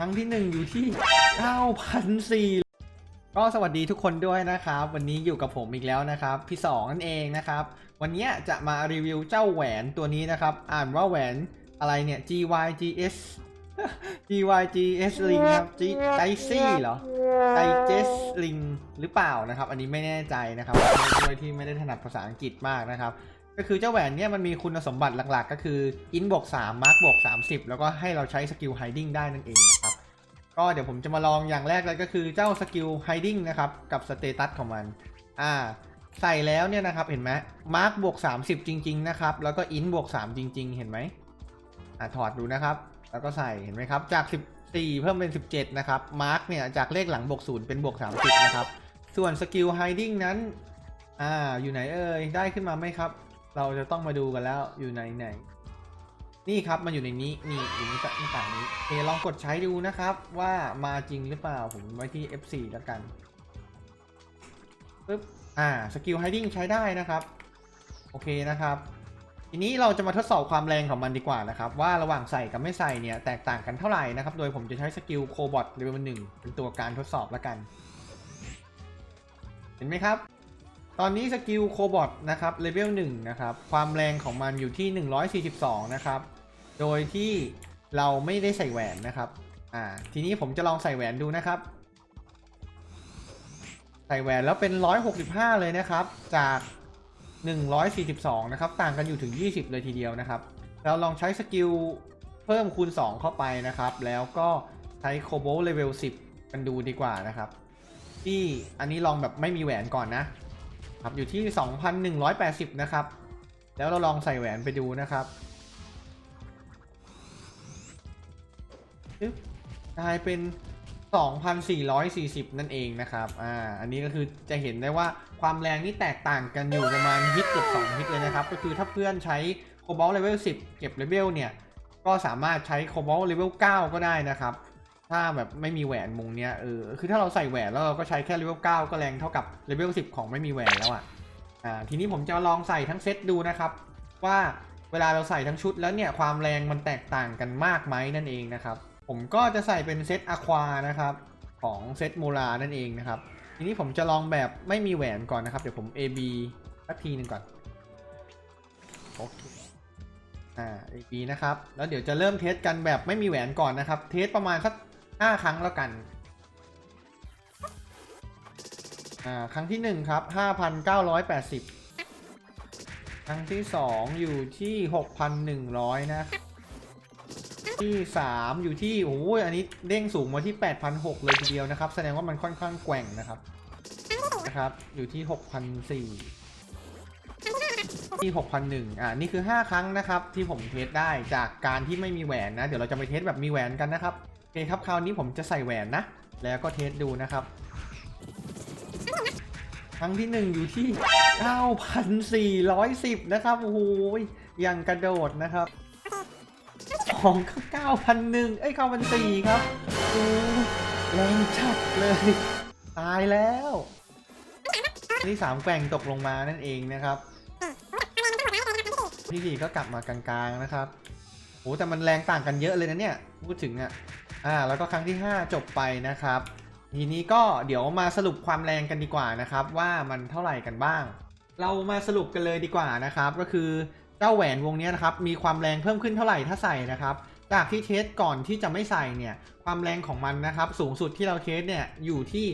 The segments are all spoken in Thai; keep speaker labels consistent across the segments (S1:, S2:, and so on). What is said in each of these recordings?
S1: ครั้งที่หนึ่งอยู่ที่ 9,400ก็สวัสดีทุกคนด้วยนะครับ วันนี้อยู่กับผมอีกแล้วนะครับ พี่สองนั่นเองนะครับ วันนี้จะมารีวิวเจ้าแหวนตัวนี้นะครับ อ่านว่าแหวนอะไรเนี่ย GYGS GYGS Ring ครับ G ไดซี่เหรอ d i g e s Ring หรือเปล่านะครับ อันนี้ไม่แน่ใจนะครับด้วยที่ไม่ได้ถนัดภาษาอังกฤษมากนะครับ ก็คือเจ้าแหวนเนี่ยมันมีคุณสมบัติหลักๆ ก็คือ in บวก3 mark บวก30 แล้วก็ให้เราใช้สกิล hiding ได้นั่นเองนะครับ ก็เดี๋ยวผมจะมาลองอย่างแรกเลยก็คือเจ้าสกิล hiding นะครับกับสเตตัสของมันอ่าใส่แล้วเนี่ยนะครับเห็นไหม mark บวก 30 จริง ๆ นะครับ แล้วก็ in บวก 3 จริง ๆ เห็นไหมอ่าถอดดูนะครับ แล้วก็ใส่เห็นไหมครับ จาก 14 เพิ่มเป็น 17 นะครับ mark เนี่ยจากเลขหลังบวก 0 เป็นบวก 30 นะครับ ส่วนสกิล hiding นั้นอ่าอยู่ไหนเอ่ยได้ขึ้นมาไหมครับ เราจะต้องมาดูกันแล้วอยู่ไหนไหน นี่ครับมันอยู่ในนี้นี่อยู่ในต่างนี้โอเคลองกดใช้ดูนะครับ ว่ามาจริงหรือเปล่าผมไว้ที่ F4 แล้วกันปึ๊บอ่าสกิล hiding ใช้ได้นะครับ โอเคนะครับ ทีนี้เราจะมาทดสอบความแรงของมันดีกว่านะครับ ว่าระหว่างใส่กับไม่ใส่เนี่ยแตกต่างกันเท่าไหร่นะครับ โดยผมจะใช้สกิลโคบอทเลเวลหนึ่งเป็นตัวการทดสอบแล้วกัน เห็นไหมครับตอนนี้สกิลโคบอทนะครับเลเวลหนึ่งนะครับ ความแรงของมันอยู่ที่ 142 นะครับ โดยที่เราไม่ได้ใส่แหวนนะครับ อ่า ทีนี้ผมจะลองใส่แหวนดูนะครับ ใส่แหวนแล้วเป็น 165 เลยนะครับ จาก 142 นะครับ ต่างกันอยู่ถึง 20 เลยทีเดียวนะครับ เราลองใช้สกิลเพิ่มคูณ 2 เข้าไปนะครับ แล้วก็ใช้โคโบเลเวล 10 กันดูดีกว่านะครับ ที่อันนี้ลองแบบไม่มีแหวนก่อนนะครับ อยู่ที่ 2,180 นะครับ แล้วเราลองใส่แหวนไปดูนะครับปึ๊บ กลายเป็น 2,440 นั่นเองนะครับ อ่า อันนี้ก็คือจะเห็นได้ว่าความแรงนี่แตกต่างกันอยู่ประมาณฮิตเกือบ2ฮิตเลยนะครับ ก็คือถ้าเพื่อนใช้โคบอลเลเวล10 เก็บเลเวลเนี่ย ก็สามารถใช้โคบอลเลเวล9ก็ได้นะครับ ถ้าแบบไม่มีแหวนมุงเนี้ย เออ คือถ้าเราใส่แหวนแล้วเราก็ใช้แค่เลเวล9ก็แรงเท่ากับเลเวล10 ของไม่มีแหวนแล้วอะ อ่า ทีนี้ผมจะลองใส่ทั้งเซตดูนะครับ ว่าเวลาเราใส่ทั้งชุดแล้วเนี่ยความแรงมันแตกต่างกันมากไหมนั่นเองนะครับ ผมก็จะใส่เป็นเซตอะควานะครับ ของเซตมูลานั่นเองนะครับ ทีนี้ผมจะลองแบบไม่มีแหวนก่อนนะครับ เดี๋ยวผม AB สักทีหนึ่งก่อน โอเค อ่า AB นะครับ แล้วเดี๋ยวจะเริ่มเทสกันแบบไม่มีแหวนก่อนนะครับ เทสประมาณสัก5ครั้งแล้วกัน อ่า ครั้งที่1ครับ5,980ครั้งที่2อยู่ที่6,100นะ ที่ 3 อยู่ที่โอ้ยอันนี้เด้งสูงมาที่ 8,600 เลยทีเดียวนะครับ แสดงว่ามันค่อนข้างแกว่งนะครับนะครับ อยู่ที่ 6,400 ที่ 6,001อ่านี่คือ 5 ครั้งนะครับ ที่ผมเทสได้จากการที่ไม่มีแหวนนะ เดี๋ยวเราจะไปเทสแบบมีแหวนกันนะครับโอเคครับคราวนี้ผมจะใส่แหวนนะ แล้วก็เทสดูนะครับครั้งที่ 1 อยู่ที่ 9,410 นะครับโอ้โหยังกระโดดนะครับ องก็9,001เอ้ย9,004ครับโอ้แรงชัดเลย ตายแล้วที่สามแกว่งตกลงมานั่นเองนะครับที่สี่ก็กลับมากลางๆนะครับโอ้แต่มันแรงต่างกันเยอะเลยนะเนี่ย พูดถึงอะอ่าแล้วก็ครั้งที่ 5 จบไปนะครับ ทีนี้ก็เดี๋ยวมาสรุปความแรงกันดีกว่านะครับ ว่ามันเท่าไหร่กันบ้าง เรามาสรุปกันเลยดีกว่านะครับ ก็คือ เจ้าแหวนวงนี้นะครับมีความแรงเพิ่มขึ้นเท่าไหร่ถ้าใส่นะครับ จากที่เทสก่อนที่จะไม่ใส่เนี่ยความแรงของมันนะครับสูงสุดที่เราเทสเนี่ยอยู่ที่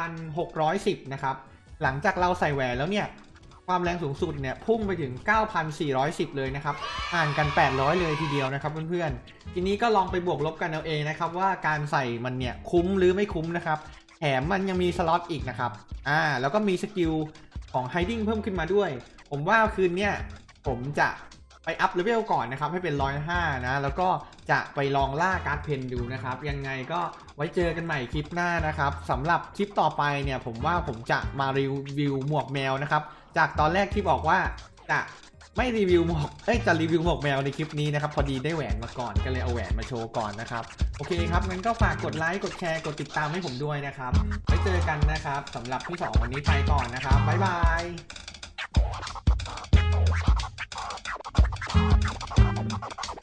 S1: 8,610 นะครับหลังจากเราใส่แหวนแล้วเนี่ยความแรงสูงสุดเนี่ยพุ่งไปถึง 9,410 เลยนะครับห่างกัน 800 เลยทีเดียวนะครับเพื่อนๆ ทีนี้ก็ลองไปบวกลบกันเอาเองนะครับว่าการใส่มันเนี่ยคุ้มหรือไม่คุ้มนะครับแถมมันยังมีสล็อตอีกนะครับอ่าแล้วก็มีสกิลของ hiding เพิ่มขึ้นมาด้วย ผมว่าคืนเนี่ย ผมจะไปอัพเลเวลก่อนนะครับ ให้เป็น105นะ แล้วก็จะไปลองล่าการ์ดเพนดูนะครับ ยังไงก็ไว้เจอกันใหม่คลิปหน้านะครับสำหรับคลิปต่อไปเนี่ย ผมว่าผมจะมารีวิวหมวกแมวนะครับ จากตอนแรกที่บอกว่าจะไม่รีวิวหมวกเอ้ยจะรีวิวหมวกแมวในคลิปนี้นะครับ พอดีได้แหวนมาก่อนก็เลยเอาแหวนมาโชว์ก่อนนะครับ โอเคครับงั้นก็ฝากกดไลค์กดแชร์กดติดตามให้ผมด้วยนะครับไว้เจอกันนะครับสำหรับที่สองวันนี้ไปก่อนนะครับบ๊ายบาย なるほど。